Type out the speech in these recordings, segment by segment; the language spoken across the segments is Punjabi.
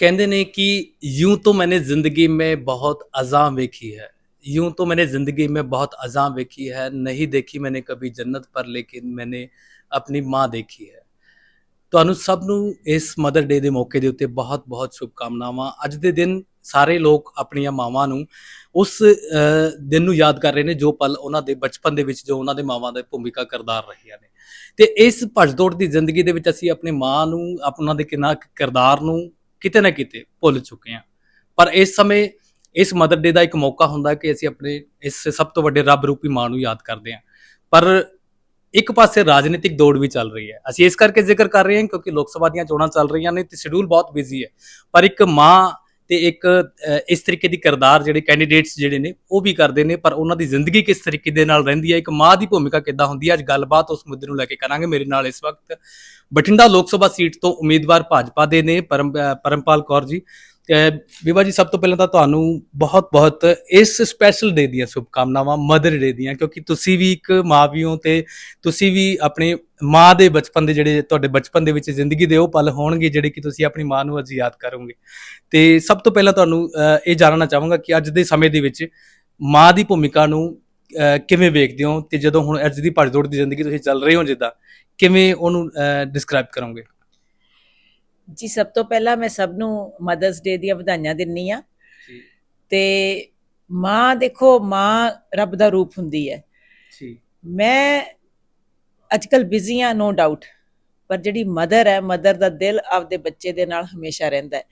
कहते ने कि यूं तो मैंने जिंदगी में बहुत अजाम देखी है यूं तो मैंने जिंदगी में बहुत अजाम देखी है नहीं देखी मैंने कभी जन्नत पर लेकिन मैंने ਆਪਣੀ ਮਾਂ ਦੇਖੀ ਹੈ ਤੁਹਾਨੂੰ ਸਭ ਨੂੰ ਇਸ ਮਦਰ ਡੇ ਦੇ ਮੌਕੇ ਦੇ ਉੱਤੇ ਬਹੁਤ-ਬਹੁਤ ਸ਼ੁਭਕਾਮਨਾਵਾਂ ਅੱਜ ਦੇ ਦਿਨ ਸਾਰੇ ਲੋਕ ਆਪਣੀਆਂ ਮਾਵਾਂ ਨੂੰ ਉਸ ਅ, ਦਿਨ ਨੂੰ ਯਾਦ ਕਰ ਰਹੇ ਨੇ ਜੋ ਪਲ ਉਹਨਾਂ ਦੇ ਬਚਪਨ ਦੇ ਵਿੱਚ ਜੋ ਉਹਨਾਂ ਦੇ ਮਾਵਾਂ ਦੇ ਭੂਮਿਕਾ ਕਿਰਦਾਰ ਰਹੀਆਂ ਨੇ ਤੇ ਇਸ ਭੱਜਦੌੜ ਦੀ ਜ਼ਿੰਦਗੀ ਦੇ ਵਿੱਚ ਅਸੀਂ ਆਪਣੀ ਮਾਂ ਨੂੰ ਆਪਣਾ ਦੇ ਕਿੰਨਾ ਕੁ ਕਿਰਦਾਰ ਨੂੰ ਕਿਤੇ ਨਾ ਕਿਤੇ ਭੁੱਲ ਚੁੱਕੇ ਹਾਂ। ਪਰ ਇਸ ਸਮੇਂ ਇਸ ਮਦਰ ਡੇ ਦਾ ਇੱਕ ਮੌਕਾ ਹੁੰਦਾ ਕਿ ਅਸੀਂ ਆਪਣੇ ਇਸ ਸਭ ਤੋਂ ਵੱਡੇ ਰੱਬ ਰੂਪੀ ਮਾਂ ਨੂੰ ਯਾਦ ਕਰਦੇ ਹਾਂ। ਪਰ ਇੱਕ ਪਾਸੇ ਰਾਜਨੀਤਿਕ ਦੌੜ ਵੀ ਚੱਲ ਰਹੀ ਹੈ। ਅਸੀਂ ਇਸ ਕਰਕੇ ਜ਼ਿਕਰ ਕਰ ਰਹੇ ਹਾਂ ਕਿਉਂਕਿ ਲੋਕ ਸਭਾ ਦੀਆਂ ਚੋਣਾਂ ਚੱਲ ਰਹੀਆਂ ਨੇ ਤੇ ਸ਼ਡਿਊਲ ਬਹੁਤ ਬਿਜ਼ੀ ਹੈ। ਪਰ ਇੱਕ ਮਾਂ ਤੇ ਇੱਕ ਇਸ ਤਰੀਕੇ ਦੀ ਕਿਰਦਾਰ ਜਿਹੜੇ ਕੈਂਡੀਡੇਟਸ ਜਿਹੜੇ ਨੇ, ਉਹ ਵੀ ਕਰਦੇ ਨੇ, ਪਰ ਉਹਨਾਂ ਦੀ ਜ਼ਿੰਦਗੀ ਕਿਸ ਤਰੀਕੇ ਦੇ ਨਾਲ ਰਹਿੰਦੀ ਹੈ, ਇੱਕ ਮਾਂ ਦੀ ਭੂਮਿਕਾ ਕਿੱਦਾਂ ਹੁੰਦੀ ਹੈ, ਅੱਜ ਗੱਲਬਾਤ ਉਸ ਮੁੱਦੇ ਨੂੰ ਲੈ ਕੇ ਕਰਾਂਗੇ ਮੇਰੇ ਨਾਲ ਇਸ ਵਕਤ। ਬਠਿੰਡਾ ਲੋਕ ਸਭਾ ਸੀਟ ਤੋਂ ਉਮੀਦਵਾਰ ਭਾਜਪਾ ਦੇ ਨੇ, ਪਰਮ ਪਰਮਪਾਲ ਕੌਰ ਜੀ। ਤੇ ਵਿਵਾ ਜੀ, ਸਭ ਤੋਂ ਪਹਿਲਾਂ ਤਾਂ ਤੁਹਾਨੂੰ ਬਹੁਤ-ਬਹੁਤ ਇਸ ਸਪੈਸ਼ਲ ਡੇ ਦੀਆਂ ਸ਼ੁਭਕਾਮਨਾਵਾਂ ਮਦਰ ਡੇ ਦੀਆਂ, ਕਿਉਂਕਿ ਤੁਸੀਂ ਵੀ ਇੱਕ ਮਾਂ ਵੀ ਹੋ ਤੇ ਤੁਸੀਂ ਵੀ ਆਪਣੇ ਮਾਂ ਦੇ ਬਚਪਨ ਦੇ ਜਿਹੜੇ ਤੁਹਾਡੇ ਬਚਪਨ ਦੇ ਵਿੱਚ ਜ਼ਿੰਦਗੀ ਦੇ ਉਹ ਪਲ ਹੋਣਗੇ ਜਿਹੜੇ ਕਿ ਤੁਸੀਂ ਆਪਣੀ ਮਾਂ ਨੂੰ ਅੱਜ ਯਾਦ ਕਰੋਗੇ। ਤੇ ਸਭ ਤੋਂ ਪਹਿਲਾਂ ਤੁਹਾਨੂੰ ਇਹ ਜਾਣਨਾ ਚਾਹਾਂਗਾ ਕਿ ਅੱਜ ਦੇ ਸਮੇਂ ਦੇ ਵਿੱਚ ਮਾਂ ਦੀ ਭੂਮਿਕਾ ਨੂੰ ਕਿਵੇਂ ਵੇਖਦੇ ਹੋ ਤੇ ਜਦੋਂ ਹੁਣ ਅੱਜ ਦੀ ਭੱਜਦੌੜ ਦੀ ਜ਼ਿੰਦਗੀ ਤੁਸੀਂ ਚੱਲ ਰਹੇ ਹੋ ਜਿੱਦਾਂ, ਕਿਵੇਂ ਉਹਨੂੰ ਡਿਸਕ੍ਰਾਈਬ ਕਰੋਗੇ? ਜੀ ਸਭ ਤੋਂ ਪਹਿਲਾਂ ਮੈਂ ਸਭ ਨੂੰ ਮਦਰਸ ਡੇ ਦੀਆਂ ਵਧਾਈਆਂ ਦਿੰਨੀ ਆ। ਜੀ। ਤੇ ਮਾਂ ਦੇਖੋ ਮਾਂ ਰੱਬ ਦਾ ਰੂਪ ਹੁੰਦੀ ਹੈ ਜੀ। ਮੈਂ ਅੱਜਕੱਲ ਬਿਜ਼ੀ ਆ ਨੋ ਡਾਊਟ ਪਰ ਜਿਹੜੀ ਮਦਰ ਹੈ ਮਦਰ ਦਾ ਦਿਲ ਆਪਦੇ ਬੱਚੇ ਦੇ ਨਾਲ ਹਮੇਸ਼ਾ ਰਹਿੰਦਾ ਹੈ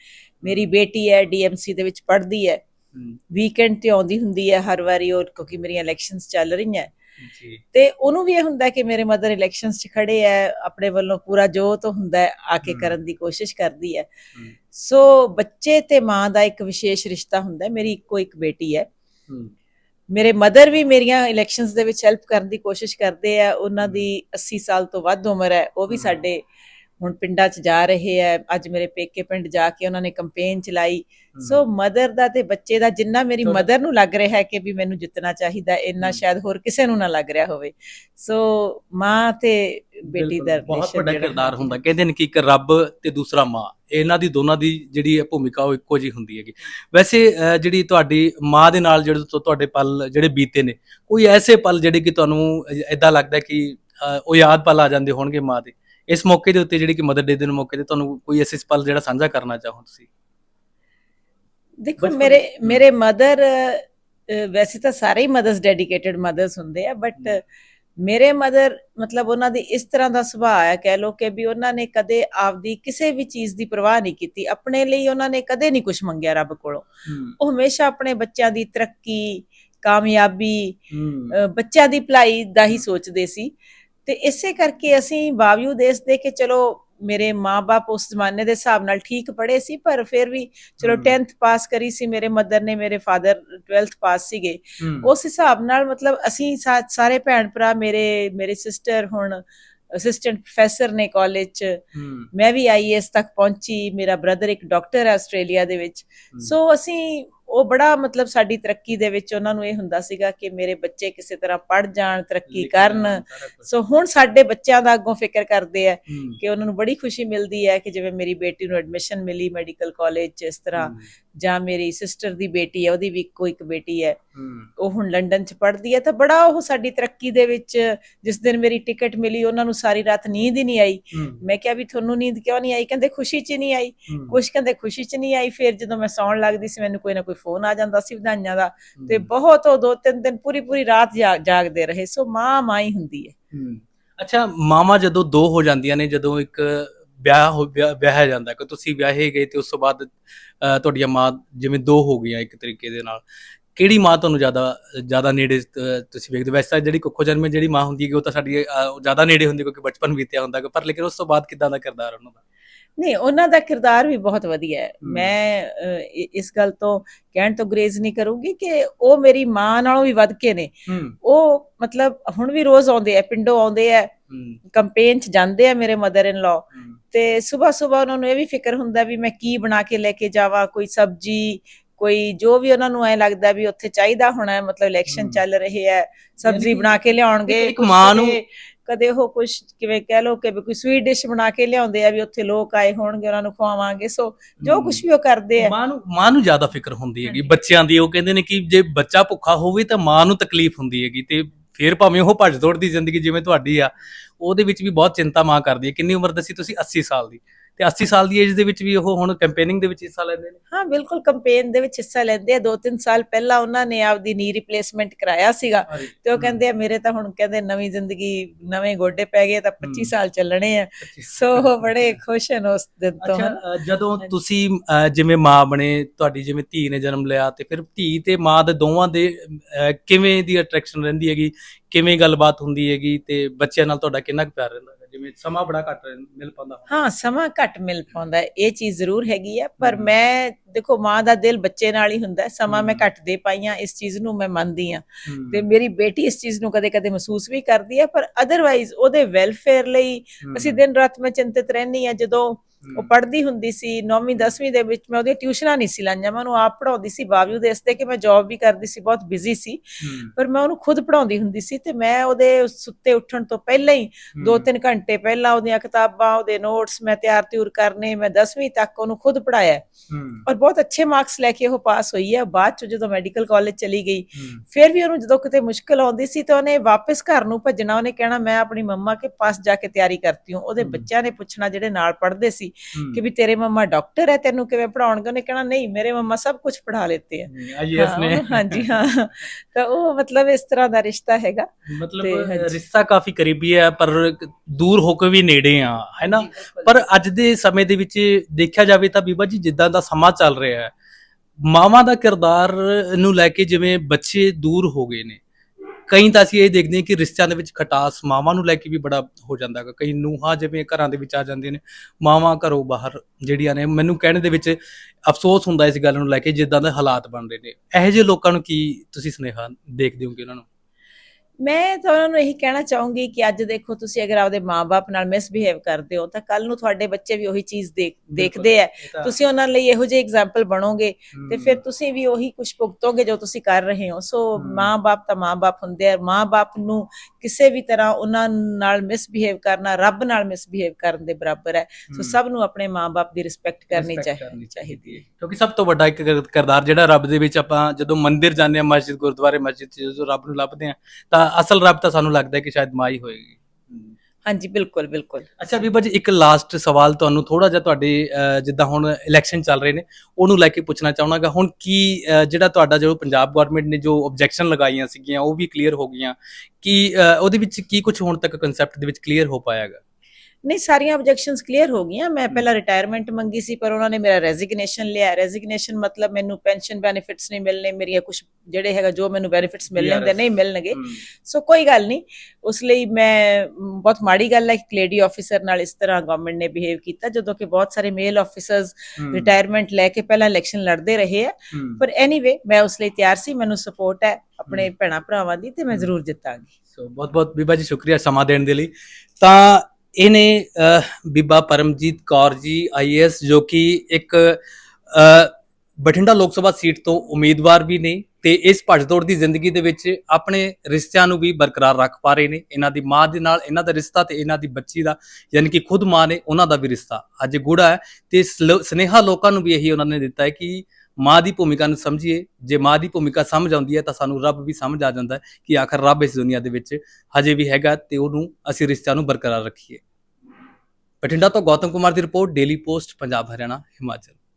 ਮੇਰੀ ਬੇਟੀ ਹੈ ਡੀਐਮਸੀ ਦੇ ਵਿੱਚ ਪੜ੍ਹਦੀ ਹੈ। ਵੀਕਐਂਡ ਤੇ ਆਉਂਦੀ ਹੁੰਦੀ ਹੈ ਹਰ ਵਾਰੀ ਉਹ ਕਿਉਂਕਿ ਮੇਰੀਆਂ ਇਲੈਕਸ਼ਨਸ ਚੱਲ ਰਹੀਆਂ ਜੀ ਤੇ ਉਹਨੂੰ ਵੀ ਇਹ ਹੁੰਦਾ ਕਿ ਮੇਰੇ ਮਦਰ ਇਲੈਕਸ਼ਨਸ 'ਚ ਖੜੇ ਹੈ ਆਪਣੇ ਵੱਲੋਂ ਪੂਰਾ ਜੋ ਤੋਂ ਹੁੰਦਾ ਆ ਕੇ। ਕਰਨ ਦੀ ਕੋਸ਼ਿਸ਼ ਕਰਦੀ ਹੈ ਹਮ। ਸੋ ਬੱਚੇ ਤੇ ਮਾਂ ਦਾ ਇੱਕ ਵਿਸ਼ੇਸ਼ ਰਿਸ਼ਤਾ ਹੁੰਦਾ ਮੇਰੀ ਇੱਕੋ ਇੱਕ ਬੇਟੀ ਹੈ ਹੂੰ ਮੇਰੇ ਮਦਰ ਵੀ ਮੇਰੀਆਂ ਇਲੈਕਸ਼ਨਸ ਦੇ ਵਿੱਚ ਹੈਲਪ ਕਰਨ ਦੀ ਕੋਸ਼ਿਸ਼ ਕਰਦੇ ਆ ਉਹਨਾਂ। ਦੀ 80 ਸਾਲ ਤੋਂ ਵੱਧ ਉਮਰ ਹੈ ਉਹ ਵੀ। ਸਾਡੇ ਹੁਣ ਪਿੰਡਾਂ 'ਚ ਜਾ ਰਹੇ ਆ ਅੱਜ ਮੇਰੇ ਪੇਕੇ ਪਿੰਡ ਜਾ ਕੇ ਉਹਨਾਂ ਨੇ ਕੈਂਪੇਨ ਚਲਾਈ। ਸੋ ਮਦਰ ਦਾ ਤੇ ਬੱਚੇ ਦਾ ਜਿੰਨਾ ਮੇਰੀ ਮਦਰ ਨੂੰ ਲੱਗ ਰਿਹਾ ਹੈ ਕਿ ਵੀ ਮੈਨੂੰ ਜਿੱਤਣਾ ਚਾਹੀਦਾ ਇੰਨਾ। ਸ਼ਾਇਦ ਹੋਰ ਕਿਸੇ ਨੂੰ ਨਾ ਲੱਗ ਰਿਹਾ ਹੋਵੇ। ਸੋ ਮਾਂ ਤੇ ਬੇਟੀ ਦਾ ਬਹੁਤ ਵੱਡਾ ਕਿਰਦਾਰ ਹੁੰਦਾ ਕਹਿੰਦੇ ਨੇ ਕਿ ਇੱਕ ਰੱਬ ਤੇ ਦੂਸਰਾ ਮਾਂ ਇਹਨਾਂ ਦੀ ਦੋਨਾਂ ਦੀ ਜਿਹੜੀ ਭੂਮਿਕਾ ਉਹ ਇੱਕੋ ਜੀ ਹੁੰਦੀ ਹੈਗੀ। ਵੈਸੇ ਜਿਹੜੀ ਤੁਹਾਡੀ ਮਾਂ ਦੇ ਨਾਲ ਜਿਹੜੇ ਤੁਹਾਡੇ ਪਲ ਜਿਹੜੇ ਬੀਤੇ ਨੇ ਕੋਈ ਐਸੇ ਪਲ ਜਿਹੜੇ ਕਿ ਤੁਹਾਨੂੰ ਇਦਾਂ ਲੱਗਦਾ ਕਿ ਉਹ ਯਾਦ ਪਲ ਆ ਜਾਂਦੇ ਹੋਣਗੇ ਮਾਂ ਦੇ? ਇਸ ਮੌਕੇ ਦੇ ਉੱਤੇ ਜਿਹੜੀ ਕਿ ਮਦਰ ਡੇ ਦੇ ਮੌਕੇ ਤੇ ਤੁਹਾਨੂੰ ਕੋਈ ਐਸੇ ਪਲ ਜਿਹੜਾ ਸਾਂਝਾ ਕਰਨਾ ਚਾਹੋ ਤੁਸੀਂ? ਦੇਖੋ ਮੇਰੇ। ਮੇਰੇ ਮਦਰ ਵੈਸੇ ਤਾਂ ਸਾਰੇ ਹੀ ਮਦਰਸ ਡੈਡੀਕੇਟਿਡ ਮਦਰਸ ਹੁੰਦੇ ਆ ਬਟ। ਮੇਰੇ ਮਦਰ ਮਤਲਬ ਉਹਨਾਂ ਦੀ ਇਸ ਤਰ੍ਹਾਂ ਦਾ ਸੁਭਾਅ ਹੈ ਕਹਿ ਲੋ ਕਿ ਵੀ ਉਹਨਾਂ ਨੇ ਕਦੇ ਆਪਦੀ ਕਿਸੇ ਵੀ ਚੀਜ਼ ਦੀ ਪਰਵਾਹ ਨਹੀਂ ਕੀਤੀ ਆਪਣੇ ਲਈ ਉਹਨਾਂ ਨੇ ਕਦੇ ਨਹੀਂ ਕੁਝ ਮੰਗਿਆ ਰੱਬ ਕੋਲੋਂ। ਉਹ ਹਮੇਸ਼ਾ ਆਪਣੇ ਬੱਚਿਆਂ ਦੀ ਤਰੱਕੀ ਕਾਮਯਾਬੀ ਬੱਚਿਆਂ ਦੀ ਭਲਾਈ ਦਾ ਹੀ ਸੋਚਦੇ ਸੀ। ਤੇ ਇਸੇ ਕਰਕੇ ਅਸੀਂ ਬਾਵਜੂਦ ਇਸ ਦੇ ਕਿ ਚਲੋ ਮੇਰੇ ਮਾਪੇ ਉਸ ਜ਼ਮਾਨੇ ਦੇ ਹਿਸਾਬ ਨਾਲ ਠੀਕ ਪੜ੍ਹੇ ਸੀ ਪਰ ਫਿਰ ਵੀ ਚਲੋ ਹਮ। 10th ਪਾਸ ਕਰੀ ਸੀ ਮੇਰੇ ਮਦਰ ਨੇ ਮੇਰੇ ਫਾਦਰ 12th ਪਾਸ ਸੀਗੇ। ਉਸ ਹਿਸਾਬ ਨਾਲ ਮਤਲਬ ਅਸੀਂ ਸਾਰੇ ਭੈਣ ਭਰਾ ਮੇਰੇ ਮੇਰੇ ਸਿਸਟਰ ਹੁਣ ਅਸਿਸਟੈਂਟ ਪ੍ਰੋਫੈਸਰ ਨੇ ਕਾਲਜ ਚ। ਮੈਂ ਵੀ ਆਈਐਸ ਤੱਕ ਪਹੁੰਚੀ ਮੇਰਾ ਬ੍ਰਦਰ ਇੱਕ ਡਾਕਟਰ ਹੈ ਆਸਟ੍ਰੇਲੀਆ ਦੇ ਵਿੱਚ। ਸੋ ਅਸੀਂ ਉਹ ਬੜਾ ਮਤਲਬ ਸਾਡੀ ਤਰੱਕੀ ਦੇ ਵਿੱਚ ਉਹਨਾਂ ਨੂੰ ਇਹ ਹੁੰਦਾ ਸੀਗਾ ਕਿ ਮੇਰੇ ਬੱਚੇ ਕਿਸੇ ਤਰ੍ਹਾਂ ਪੜ ਜਾਣ ਤਰੱਕੀ ਕਰਨ। ਸੋ ਹੁਣ ਸਾਡੇ ਬੱਚਿਆਂ ਦਾ ਅੱਗੋਂ ਫਿਕਰ ਕਰਦੇ ਆ ਕਿ ਉਹਨਾਂ ਨੂੰ ਬੜੀ ਖੁਸ਼ੀ ਮਿਲਦੀ ਹੈ ਕਿ ਜਿਵੇਂ ਮੇਰੀ ਬੇਟੀ ਨੂੰ ਐਡਮਿਸ਼ਨ ਮਿਲੀ ਮੈਡੀਕਲ ਕਾਲਜ ਇਸ ਤਰ੍ਹਾਂ। ਜਾਂ ਮੇਰੀ ਸਿਸਟਰ ਦੀ ਬੇਟੀ ਹੈ ਉਹਦੀ ਵੀ ਇੱਕੋ ਇੱਕ ਬੇਟੀ ਹੈ। ਉਹ ਹੁਣ ਲੰਡਨ ਚ ਪੜ੍ਹਦੀ ਹੈ ਤਾਂ ਬੜਾ ਉਹ ਸਾਡੀ ਤਰੱਕੀ ਦੇ ਵਿੱਚ ਜਿਸ ਦਿਨ ਮੇਰੀ ਟਿਕਟ ਮਿਲੀ ਉਹਨਾਂ ਨੂੰ ਸਾਰੀ ਰਾਤ ਨੀਂਦ ਹੀ ਨਹੀਂ ਆਈ। ਮੈਂ ਕਿਹਾ ਵੀ ਤੁਹਾਨੂੰ ਨੀਂਦ ਕਿਉਂ ਨਹੀਂ ਆਈ? ਕਹਿੰਦੇ ਖੁਸ਼ੀ ਚ ਨਹੀਂ ਆਈ। ਕੁਛ ਕਹਿੰਦੇ ਖੁਸ਼ੀ ਚ ਨਹੀਂ ਆਈ ਫਿਰ ਜਦੋਂ ਮੈਂ ਸੌਣ ਲੱਗਦੀ ਸੀ ਮੈਨੂੰ ਕੋਈ ਨਾ ਕੋਈ ਫੋਨ ਆ ਜਾਂਦਾ ਸੀ ਵਧਾਈਆਂ ਦਾ। ਤੇ ਬਹੁਤ ਉਹ ਦੋ ਤਿੰਨ ਦਿਨ ਪੂਰੀ ਪੂਰੀ ਰਾਤ ਜਾਗਦੇ ਰਹੇ। ਸੋ ਮਾਂ ਮਾਂ ਹੀ ਹੁੰਦੀ ਹੈ। ਅੱਛਾ ਮਾਮਾ ਜਦੋਂ ਦੋ ਹੋ ਜਾਂਦੀਆਂ ਨੇ ਜਦੋਂ ਇੱਕ ਵਿਆਹ ਹੋ ਵਿਆਹ- ਵਿਆਹਿਆ ਜਾਂਦਾ ਕਿ ਤੁਸੀਂ ਵਿਆਹੇ ਗਏ ਤੇ ਉਸ ਤੋਂ ਬਾਅਦ ਤੁਹਾਡੀਆਂ ਮਾਂ ਜਿਵੇਂ ਦੋ ਹੋ ਗਈਆਂ ਇੱਕ ਤਰੀਕੇ ਦੇ ਨਾਲ। ਕਿਹੜੀ ਮਾਂ ਤੁਹਾਨੂੰ ਜ਼ਿਆਦਾ ਜ਼ਿਆਦਾ ਨੇੜੇ ਤੁਸੀਂ ਵੇਖਦੇ ਹੋ? ਵੈਸੇ ਤਾਂ ਜਿਹੜੀ ਕੁੱਖੋ ਜਨਮੇ ਜਿਹੜੀ ਮਾਂ ਹੁੰਦੀ ਹੈ ਉਹ ਤਾਂ ਸਾਡੀ ਉਹ ਜ਼ਿਆਦਾ ਨੇੜੇ ਹੁੰਦੀ ਕਿਉਂਕਿ ਬਚਪਨ ਬੀਤਿਆ ਹੁੰਦਾ ਪਰ ਲੇਕਿਨ ਉਸ ਤੋਂ ਬਾਅਦ ਕਿਦਾਂ ਦਾ ਕਿਰਦਾਰ ਉਹਨਾਂ ਦਾ? ਨਹੀਂ ਉਹਨਾਂ ਦਾ ਕਿਰਦਾਰ ਵੀ ਬਹੁਤ ਵਧੀਆ ਹੈ। ਮੈਂ ਅਹ, ਇ- ਇਸ ਗੱਲ ਤੋਂ ਕਹਿਣ ਤੋਂ ਗਰੇਜ਼ ਨਹੀਂ ਕਰੂੰਗੀ ਕਿ ਉਹ ਮੇਰੀ ਮਾਂ ਨਾਲੋਂ ਵੀ ਵੱਧ ਕੇ ਨੇ। ਹੂੰ। ਉਹ ਮਤਲਬ ਹੁਣ ਵੀ ਰੋਜ਼ ਆਉਂਦੇ ਆ ਪਿੰਡੋਂ ਆਉਂਦੇ ਆ ਹੂੰ। ਕੰਪੇਨ ਚ ਜਾਂਦੇ ਆ ਮੇਰੇ ਮਦਰ ਇਨ ਲਾ ਤੇ ਸਵੇਰ ਸਵੇਰ ਉਹਨਾਂ ਨੂੰ ਇਹ ਵੀ ਫਿਕਰ ਹੁੰਦਾ ਵੀ ਮੈਂ ਕੀ ਬਣਾ ਕੇ ਲੈ ਕੇ ਜਾਵਾਂ ਕੋਈ ਸਬਜੀ ਕੋਈ ਜੋ ਵੀ ਉਹਨਾਂ ਨੂੰ ਐ ਲੱਗਦਾ ਵੀ ਉੱਥੇ ਚਾਹੀਦਾ ਹੋਣਾ ਮਤਲਬ ਇਲੈਕਸ਼ਨ। ਚੱਲ ਰਹੇ ਹੈ ਸਬਜ਼ੀ ਬਣਾ ਕੇ ਲਿਆਉਣਗੇ ਇੱਕ- ਮਾਂ ਨੂੰ- ਕਦੇ ਉਹ ਕੁਝ ਕਿਵੇਂ ਕਹਿ ਲੋ ਕਿ ਕੋਈ ਸਵੀਟ ਡਿਸ਼ ਬਣਾ ਕੇ ਲਿਆਉਂਦੇ ਆ ਵੀ ਉੱਥੇ ਲੋਕ ਆਏ ਹੋਣਗੇ ਉਹਨਾਂ ਨੂੰ ਖਵਾਵਾਂਗੇ ਸੋ ਜੋ। ਕੁਝ ਵੀ ਉਹ ਕਰਦੇ ਆ ਮਾਂ ਨੂੰ ਮਾਂ ਨੂੰ ਜ਼ਿਆਦਾ ਫਿਕਰ ਹੁੰਦੀ ਹੈਗੀ। ਬੱਚਿਆਂ ਦੀ ਉਹ ਕਹਿੰਦੇ ਨੇ ਕਿ ਜੇ ਬੱਚਾ ਭੁੱਖਾ ਹੋਵੇ ਤਾਂ ਮਾਂ ਨੂੰ ਤਕਲੀਫ ਹੁੰਦੀ ਹੈਗੀ ਤੇ ਫਿਰ ਭਾਵੇਂ ਉਹ ਭੱਜ ਦੌੜ ਦੀ ਜ਼ਿੰਦਗੀ ਜਿਵੇਂ ਤੁਹਾਡੀ ਆ, ਉਹਦੇ ਵਿੱਚ ਵੀ ਬਹੁਤ ਚਿੰਤਾ ਮਾਂ ਕਰਦੀ ਹੈ। ਕਿੰਨੀ ਉਮਰ ਦੱਸੀ ਤੁਸੀਂ? 80 ਸਾਲ ਦੀ। ਤੇ 80 ਸਾਲ ਦੀ ਏਜ ਦੇ ਵਿੱਚ ਵੀ ਉਹ ਹੁਣ ਕੈਂਪੇਨਿੰਗ ਦੇ ਵਿੱਚ ਹਿੱਸਾ ਲੈਂਦੇ ਨੇ? ਹਾਂ ਬਿਲਕੁਲ ਕੰਪੇਨ ਦੇ ਵਿੱਚ ਹਿੱਸਾ ਲੈਂਦੇ ਆ। 2-3 ਸਾਲ ਪਹਿਲਾਂ ਉਹਨਾਂ ਨੇ ਆਪਦੀ ਨੀ ਰਿਪਲੇਸਮੈਂਟ ਕਰਾਇਆ ਸੀਗਾ। ਤੇ ਉਹ ਕਹਿੰਦੇ ਆ ਮੇਰੇ ਤਾਂ ਹੁਣ ਕਹਿੰਦੇ ਨਵੀਂ ਜ਼ਿੰਦਗੀ ਨਵੇਂ ਗੋਡੇ ਪੈ ਗਏ ਤਾਂ 25 ਹਮ। ਸਾਲ ਚੱਲਣੇ ਆ। ਸੋ ਉਹ ਬੜੇ ਖੁਸ਼ ਹਨ ਉਸ ਦਿਨ ਤੋਂ ਅੱਛਾ ਜਦੋਂ। ਤੁਸੀਂ ਜਿਵੇਂ ਮਾਂ ਬਣੇ ਤੁਹਾਡੀ ਜਿਵੇਂ ਧੀ ਨੇ ਜਨਮ ਲਿਆ ਤੇ ਫਿਰ ਧੀ ਤੇ ਮਾਂ ਦੇ ਦੋਵਾਂ ਦੇ ਕਿਵੇਂ ਦੀ ਅਟਰੈਕਸ਼ਨ ਰਹਿੰਦੀ ਹੈਗੀ? ਕਿਵੇਂ ਗੱਲਬਾਤ ਹੁੰਦੀ ਹੈਗੀ? ਤੇ ਬੱਚਿਆਂ ਨਾਲ ਤੁਹਾਡਾ ਕਿੰਨਾ ਕੁ ਪਿਆਰ ਰਹਿੰਦਾ? ਜਿਵੇਂ ਸਮਾਂ ਬੜਾ ਘੱਟ ਮਿਲ ਪਾਉਂਦਾ ਹਾਂ ਸਮਾਂ ਘੱਟ ਮਿਲ ਪਾਉਂਦਾ ਇਹ ਚੀਜ਼ ਜ਼ਰੂਰ ਹੈਗੀ ਹੈ ਪਰ। ਮੈਂ ਦੇਖੋ ਮਾਂ ਦਾ ਦਿਲ ਬੱਚੇ ਨਾਲ ਹੀ ਹੁੰਦਾ ਸਮਾਂ ਮੈਂ। ਘੱਟ ਦੇ ਪਾਈਆਂ ਇਸ ਚੀਜ਼ ਨੂੰ ਮੈਂ ਮੰਨਦੀ ਹਮ, ਤੇ ਮੇਰੀ ਬੇਟੀ ਇਸ ਚੀਜ਼ ਨੂੰ ਕਦੇ-ਕਦੇ ਮਹਿਸੂਸ ਵੀ ਕਰਦੀ ਹੈ ਪਰ ਅਦਰਵਾਈਜ਼ ਉਹਦੇ ਵੈਲਫੇਅਰ ਲਈ ਅਸੀਂ ਦਿਨ ਰਾਤ ਮੈਂ ਚਿੰਤਤ ਰਹਿੰਦੀ ਹਾਂ ਜਦੋਂ ਉਹ ਪੜ੍ਹਦੀ ਹੁੰਦੀ ਸੀ 9ਵੀਂ 10ਵੀਂ ਦੇ ਵਿੱਚ ਮੈਂ ਉਹਦੀਆਂ ਟਿਊਸ਼ਨਾਂ ਨਹੀਂ ਸੀ ਲਾਈਆਂ ਮੈਂ ਉਹਨੂੰ ਆਪ ਪੜਾਉਂਦੀ ਸੀ ਬਾਵਜੂਦ ਇਸ ਦੇ ਕਿ ਮੈਂ ਜੌਬ ਵੀ ਕਰਦੀ ਸੀ ਬਹੁਤ ਬਿਜ਼ੀ ਸੀ। ਪਰ ਮੈਂ ਉਹਨੂੰ ਖੁਦ ਪੜਾਉਂਦੀ ਹੁੰਦੀ ਸੀ ਤੇ ਮੈਂ ਉਹਦੇ ਸੁੱਤੇ ਉੱਠਣ ਤੋਂ ਪਹਿਲਾਂ ਹੀ ਹਮ, ਦੋ ਤਿੰਨ ਘੰਟੇ ਪਹਿਲਾਂ ਉਹਦੀਆਂ ਕਿਤਾਬਾਂ ਉਹਦੇ ਨੋਟਸ ਮੈਂ ਤਿਆਰ ਤਿਉਰ ਕਰਨੇ ਮੈਂ 10ਵੀਂ ਤੱਕ ਉਹਨੂੰ ਖੁਦ ਪੜਾਇਆ ਹਮ, ਔਰ ਬਹੁਤ ਅੱਛੇ ਮਾਰਕਸ ਲੈ ਕੇ ਉਹ ਪਾਸ ਹੋਈ ਹੈ। ਬਾਅਦ ਚ ਜਦੋਂ ਮੈਡੀਕਲ ਕਾਲਜ ਚਲੀ ਗਈ ਫਿਰ ਵੀ ਉਹਨੂੰ ਜਦੋਂ ਕਿਤੇ ਮੁਸ਼ਕਲ ਆਉਂਦੀ ਸੀ ਤਾਂ ਉਹਨੇ ਵਾਪਸ ਘਰ ਨੂੰ ਭੱਜਣਾ ਉਹਨੇ ਕਹਿਣਾ ਮੈਂ ਆਪਣੀ ਮੰਮਾ ਕੇ ਪਾਸ ਜਾ ਕੇ ਤਿਆਰੀ ਕਰਤੀ ਹੂੰ। ਉਹਦੇ। ਬੱਚਿਆਂ ਨੇ ਪੁੱਛਣਾ ਜਿਹੜੇ ਨਾਲ ਪੜ੍ਹਦੇ ਸੀ ਕਿ ਵੀ ਤੇਰੇ ਮੰਮਾ ਡਾਕਟਰ ਹੈ ਤੈਨੂੰ ਕਿਵੇਂ ਪੜਾਉਣਗੇ ਉਹਨੇ ਕਹਿਣਾ ਨਹੀਂ ਮੇਰੇ ਮੰਮਾ ਸਭ ਕੁਝ ਪੜ੍ਹਾ ਲੈਤੇ ਆਈਐਸ ਨੇ। ਉਹਨੂੰ- ਹਾਂਜੀ ਹਾਂ। ਤਾਂ ਉਹ ਮਤਲਬ ਇਸ ਤਰ੍ਹਾਂ ਦਾ ਰਿਸ਼ਤਾ ਹੈਗਾ। ਮਤਲਬ। ਰਿਸ਼ਤਾ ਕਾਫੀ ਕਰੀਬੀ ਹੈ ਪਰ ਦੂਰ ਹੋ ਕੇ ਵੀ ਨੇੜੇ ਆ ਹੈ ਨਾ? ਪਰ ਅੱਜ ਦੇ ਸਮੇਂ ਦੇ ਵਿੱਚ ਦੇਖਿਆ ਜਾਵੇ ਤਾਂ ਬੀਬਾ ਜੀ ਜਿੱਦਾਂ ਦਾ ਸਮਾਂ ਚੱਲ ਰਿਹਾ ਹੈ ਮਾਵਾਂ ਦਾ ਕਿਰਦਾਰ ਨੂੰ ਲੈ ਕੇ ਜਿਵੇਂ ਬੱਚੇ ਦੂਰ ਹੋ ਗਏ ਨੇ ਕਈ ਤਾਂ ਅਸੀਂ ਇਹ ਦੇਖਦੇ ਹਾਂ ਕਿ ਰਿਸ਼ਤਿਆਂ ਦੇ ਵਿੱਚ ਖਟਾਸ ਮਾਵਾਂ ਨੂੰ ਲੈ ਕੇ ਵੀ ਬੜਾ ਹੋ ਜਾਂਦਾ ਹੈਗਾ। ਕਈ ਨੂਹਾਂ ਜਿਵੇਂ ਘਰਾਂ ਦੇ ਵਿੱਚ ਆ ਜਾਂਦੀਆਂ ਨੇ, ਮਾਵਾਂ ਘਰੋਂ ਬਾਹਰ ਜਿਹੜੀਆਂ ਨੇ, ਮੈਨੂੰ ਕਹਿਣ ਦੇ ਵਿੱਚ ਅਫਸੋਸ ਹੁੰਦਾ ਇਸ ਗੱਲ ਨੂੰ ਲੈ ਕੇ ਜਿੱਦਾਂ ਦੇ ਹਾਲਾਤ ਬਣ ਰਹੇ ਨੇ। ਇਹੋ ਜਿਹੇ ਲੋਕਾਂ ਨੂੰ ਕੀ ਤੁਸੀਂ ਸੁਨੇਹਾ ਦੇਖਦੇ ਹੋਗੇ ਉਹਨਾਂ ਨੂੰ? ਮੈਂ ਤਾਂ ਉਹਨਾਂ ਨੂੰ ਇਹੀ ਕਹਿਣਾ ਚਾਹੂੰਗੀ ਕਿ ਅੱਜ ਦੇਖੋ ਤੁਸੀਂ ਅਗਰ ਆਪਦੇ ਮਾਪੇ ਨਾਲ ਮਿਸਬਿਹੇਵ ਕਰਦੇ ਹੋ ਤਾਂ ਕੱਲ ਨੂੰ ਤੁਹਾਡੇ ਬੱਚੇ ਵੀ ਉਹੀ ਚੀਜ਼ ਦੇਖ ਦੇਖਦੇ ਆ। ਤੁਸੀਂ ਉਹਨਾਂ ਲਈ ਇਹੋ ਜਿਹੇ ਐਗਜ਼ਾਮਪਲ ਬਣੋਗੇ ਤੇ ਫਿਰ ਤੁਸੀਂ ਵੀ ਉਹੀ ਕੁਝ ਭੁਗਤੋਗੇ ਜੋ ਤੁਸੀਂ ਕਰ ਰਹੇ ਹੋ। ਸੋ। ਮਾਂ-ਬਾਪ ਤਾਂ ਮਾਂ-ਬਾਪ ਹੁੰਦੇ ਆ। ਮਾਂ-ਬਾਪ ਨੂੰ ਕਿਸੇ ਵੀ ਤਰ੍ਹਾਂ ਉਹਨਾਂ ਨਾਲ ਮਿਸਬਿਹੇਵ ਕਰਨਾ ਰੱਬ ਨਾਲ ਮਿਸਬਿਹੇਵ ਕਰਨ ਦੇ ਬਰਾਬਰ ਹੈ। ਸੋ ਸਭ ਨੂੰ ਆਪਣੇ ਮਾਂ-ਬਾਪ ਦੀ ਰਿਸਪੈਕਟ ਕਰਨੀ ਚਾਹੀਦੀ ਹੈ। ਕਿਉਂਕਿ ਸਭ ਤੋਂ ਵੱਡਾ ਇੱਕ ਕਿਰ- ਕਿਰਦਾਰ ਜਿਹੜਾ ਰੱਬ ਦੇ ਵਿੱਚ ਆਪਾਂ ਜਦੋਂ ਮੰਦਿਰ ਜਾਂਦੇ ਆ ਮਸਜਿਦ ਗੁਰਦੁਆਰੇ ਮਸਜਿਦ ਜਦੋਂ ਰੱਬ ਨੂੰ ਲੱਭਦੇ ਆ ਤਾਂ ਅਸਲ ਰੱਬ ਤਾਂ ਸਾਨੂੰ ਲੱਗਦਾ ਹੈ ਕਿ ਸ਼ਾਇਦ ਮਾਂ ਹੀ ਹੋਏਗੀ। ਹਾਂਜੀ ਬਿਲਕੁਲ ਬਿਲਕੁਲ। ਅੱਛਾ ਬੀਬਾ ਜੀ ਇੱਕ ਲਾਸਟ ਸਵਾਲ ਤੁਹਾਨੂੰ ਥੋੜਾ ਜਿਹਾ ਤੁਹਾਡੇ ਅਹ, ਜਿੱਦਾਂ ਹੁਣ ਇਲੈਕਸ਼ਨ ਚੱਲ ਰਹੇ ਨੇ ਉਹਨੂੰ ਲੈ ਕੇ ਪੁੱਛਣਾ ਚਾਹਣਾਗਾ ਹੁਣ ਕੀ ਅਹ, ਜਿਹੜਾ ਤੁਹਾਡਾ ਜੋ ਪੰਜਾਬ ਗਵਰਨਮੈਂਟ ਨੇ ਜੋ ਆਬਜੈਕਸ਼ਨ ਲਗਾਈਆਂ ਸੀਗੀਆਂ ਉਹ ਵੀ ਕਲੀਅਰ ਹੋ ਗਈਆਂ? ਕੀ ਅਹ, ਉਹਦੇ ਵਿੱਚ ਕੀ ਕੁਝ ਹੁਣ ਤੱਕ ਕਨਸੈਪਟ ਦੇ ਵਿੱਚ ਕਲੀਅਰ ਹੋ ਪਾਇਆਗਾ? ਨਹੀਂ ਸਾਰੀਆਂ ਆਬਜੈਕਸ਼ਨਸ ਕਲੀਅਰ ਹੋ ਗਈਆਂ। ਮੈਂ ਪਹਿਲਾਂ ਰਿਟਾਇਰਮੈਂਟ ਮੰਗੀ ਸੀ ਪਰ ਉਹਨਾਂ ਨੇ ਮੇਰਾ ਰੈਜ਼ਿਗਨੇਸ਼ਨ ਲਿਆ। ਰੈਜ਼ਿਗਨੇਸ਼ਨ ਮਤਲਬ ਮੈਨੂੰ ਪੈਨਸ਼ਨ ਬੈਨੀਫਿਟਸ ਨਹੀਂ ਮਿਲਨੇ ਮੇਰੀਆਂ ਕੁਝ ਜਿਹੜੇ ਹੈਗਾ ਜੋ ਮੈਨੂੰ ਬੈਨੀਫਿਟਸ ਮਿਲਨੇ ਹੁੰਦੇ ਨਹੀਂ ਮਿਲਣਗੇ। ਸੋ ਕੋਈ ਗੱਲ ਨਹੀਂ। ਉਸ ਲਈ ਮੈਂ ਬਹੁਤ ਮਾੜੀ ਗੱਲ ਹੈ ਕਿ ਲੇਡੀ ਆਫੀਸਰ ਨਾਲ ਇਸ ਤਰ੍ਹਾਂ ਗਵਰਨਮੈਂਟ ਨੇ ਬਿਹੇਵ ਕੀਤਾ ਜਦੋਂ ਕਿ ਬਹੁਤ ਸਾਰੇ ਮੇਲ ਆਫੀਸਰਸ ਰਿਟਾਇਰਮੈਂਟ ਲੈ ਕੇ ਪਹਿਲਾਂ ਇਲੈਕਸ਼ਨ ਲੜਦੇ ਰਹੇ ਆ। ਪਰ ਐਨੀਵੇ ਮੈਂ ਉਸ ਲਈ ਤਿਆਰ ਸੀ ਮੈਨੂੰ ਸਪੋਰਟ ਹੈ ਆਪਣੇ। ਭੈਣਾਂ ਭਰਾਵਾਂ ਦੀ ਤੇ ਮੈਂ। ਜ਼ਰੂਰ ਜਿੱਤਾਂਗੀ। ਸੋ ਬਹੁਤ ਬਹੁਤ ਬੀਬਾ ਜੀ ਸ਼ੁਕਰੀਆ ਸਮਾਂ ਦੇਣ ਦੇ ਲਈ। ਤਾਂ ਇਹ ਨੇ ਬੀਬਾ ਪਰਮਜੀਤ ਕੌਰ ਜੀ ਆਈਐਸ ਜੋ ਕਿ ਇੱਕ ਬਠਿੰਡਾ ਲੋਕ ਸਭਾ ਸੀਟ ਤੋਂ ਉਮੀਦਵਾਰ ਵੀ ਨੇ ਤੇ ਇਸ ਭੱਜਦੌੜ ਦੀ ਜ਼ਿੰਦਗੀ ਦੇ ਵਿੱਚ ਆਪਣੇ ਰਿਸ਼ਤਿਆਂ ਨੂੰ ਵੀ ਬਰਕਰਾਰ ਰੱਖ ਪਾ ਰਹੇ ਨੇ। ਇਹਨਾਂ ਦੀ ਮਾਂ ਦੇ ਨਾਲ ਇਹਨਾਂ ਦਾ ਰਿਸ਼ਤਾ ਤੇ ਇਹਨਾਂ ਦੀ ਬੱਚੀ ਦਾ, ਯਾਨੀ ਕਿ ਖੁਦ ਮਾਂ ਨੇ ਉਹਨਾਂ ਦਾ ਵੀ ਰਿਸ਼ਤਾ। ਅੱਜ ਗੂੜਾ ਹੈ ਤੇ ਸਲੋ- ਸਨੇਹਾ ਲੋਕਾਂ ਨੂੰ ਵੀ ਇਹੀ ਉਹਨਾਂ ਨੇ ਦਿੱਤਾ ਹੈ ਕਿ ਮਾਂ ਦੀ ਭੂਮਿਕਾ ਨੂੰ ਸਮਝੀਏ, ਜੇ ਮਾਂ ਦੀ ਭੂਮਿਕਾ ਸਮਝ ਆਉਂਦੀ ਹੈ ਤਾਂ ਸਾਨੂੰ ਰੱਬ ਵੀ ਸਮਝ ਆ ਜਾਂਦਾ ਹੈ ਕਿ ਆਖਰ ਰੱਬ ਇਸ ਦੁਨੀਆ ਦੇ ਵਿੱਚ ਹਜੇ ਵੀ ਹੈਗਾ ਤੇ ਉਹਨੂੰ ਅਸੀਂ ਰਿਸ਼ਤਿਆਂ ਨੂੰ ਬਰਕਰਾਰ ਰੱਖੀਏ। ਬਠਿੰਡਾ ਤੋਂ ਗੌਤਮ ਕੁਮਾਰ ਦੀ report, daily post, Punjab, Haryana, Himachal.